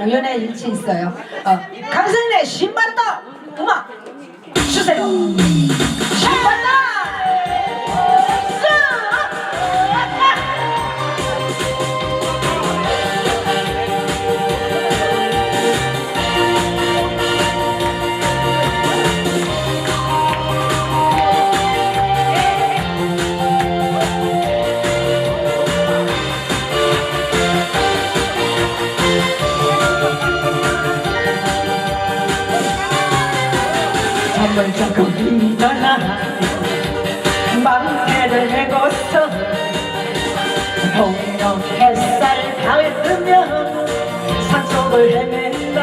우연의 일치 있어요. 어, 강승래 신봤다 음악 주세요. 잠을 자고 일어나 맘대를 해고서 동영 햇살 밝으며 산속을 헤맨다.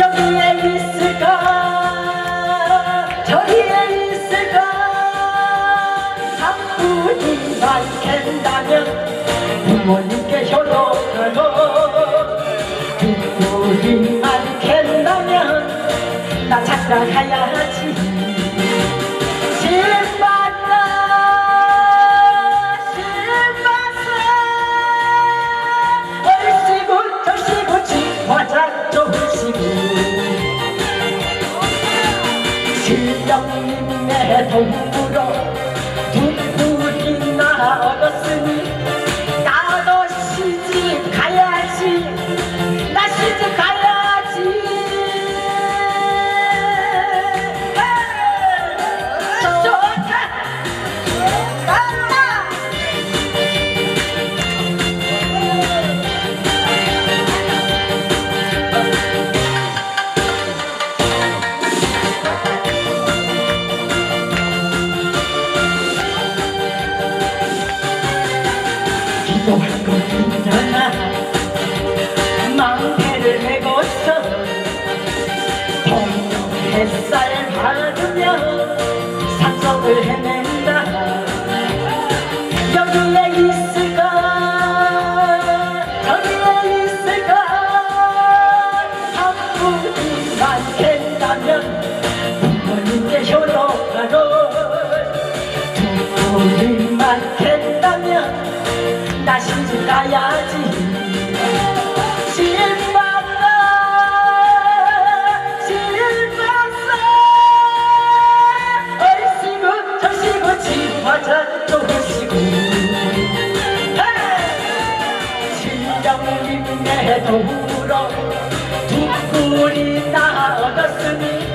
여기에 있을까? 저기에 있을까? 사뿐히 밝힌다면 부모님 신 것 있잖아 망태를 메고서 동영 햇살 받으며 산속을 헤맨다. 여기에 있을까? 저기에 있을까? 한분만 캔다면 신령님의 도우로 두 뿔이 나 얻었으니